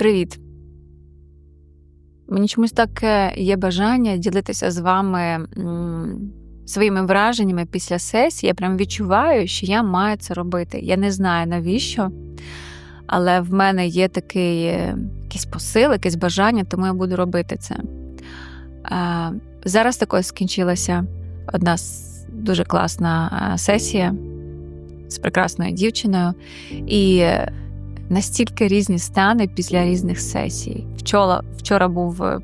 Привіт! Мені чомусь таке є бажання ділитися з вами своїми враженнями після сесії. Я прям відчуваю, що я маю це робити. Я не знаю навіщо, але в мене є такий е, якийсь посил, якесь бажання, тому я буду робити це. Зараз також скінчилася одна дуже класна сесія з прекрасною дівчиною. І настільки різні стани після різних сесій. Вчора, вчора був е,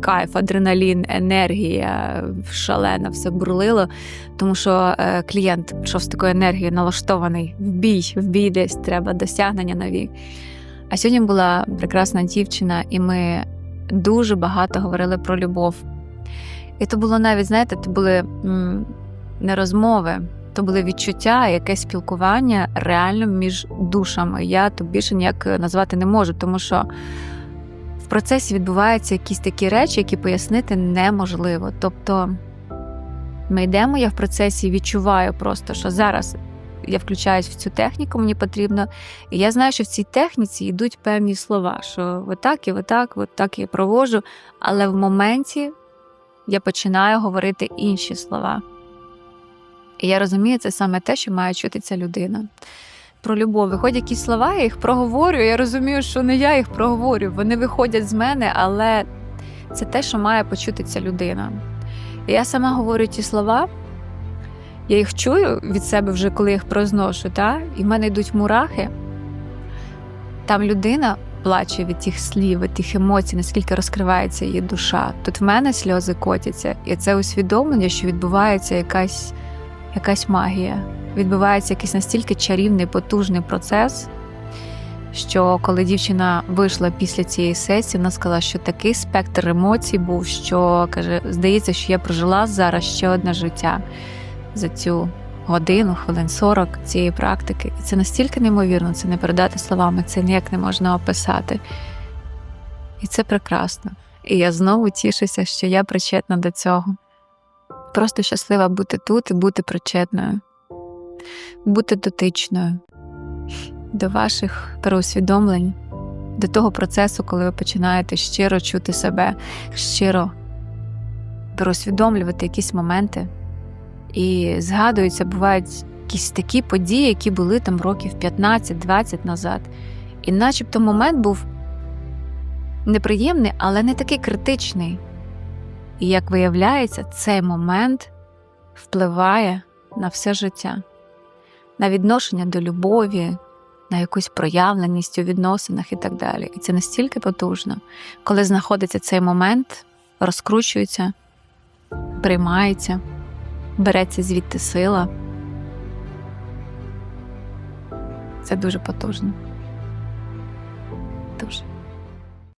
кайф, адреналін, енергія шалена, все бурлило, тому що е, клієнт прийшов з такою енергією, налаштований в бій, в бій десь треба досягнення нові. А сьогодні була прекрасна дівчина, і ми дуже багато говорили про любов. І то було навіть, знаєте, це були не розмови то були відчуття, якесь спілкування реально між душами. Я то більше ніяк назвати не можу, тому що в процесі відбуваються якісь такі речі, які пояснити неможливо. Тобто ми йдемо, я в процесі відчуваю просто, що зараз. Я включаюсь в цю техніку, мені потрібно. І я знаю, що в цій техніці йдуть певні слова, що отак і отак, отак я провожу. Але в моменті я починаю говорити інші слова. І я розумію, це саме те, що має чути ця людина. Про любов виходять якісь слова, я їх проговорю. Я розумію, що не я їх проговорю. Вони виходять з мене, але це те, що має почути ця людина. І я сама говорю ті слова, я їх чую від себе вже, коли їх прозношу, та? і в мене йдуть мурахи. Там людина плаче від тих слів, від тих емоцій, наскільки розкривається її душа. Тут в мене сльози котяться, і це усвідомлення, що відбувається якась якась магія. Відбувається якийсь настільки чарівний, потужний процес, що коли дівчина вийшла після цієї сесії, вона сказала, що такий спектр емоцій був, що каже, здається, що я прожила зараз ще одне життя за цю годину, хвилин 40 цієї практики. І це настільки неймовірно, це не передати словами, це ніяк не можна описати. І це прекрасно. І я знову тішуся, що я причетна до цього. Просто щаслива бути тут і бути причетною, бути дотичною до ваших переусвідомлень, до того процесу, коли ви починаєте щиро чути себе, щиро переусвідомлювати якісь моменти. І згадуються, бувають якісь такі події, які були там років 15-20 назад. І начебто момент був неприємний, але не такий критичний. І, як виявляється, цей момент впливає на все життя, на відношення до любові, на якусь проявленість у відносинах і так далі. І це настільки потужно, коли знаходиться цей момент, розкручується, приймається, береться звідти сила. Це дуже потужно. Дуже.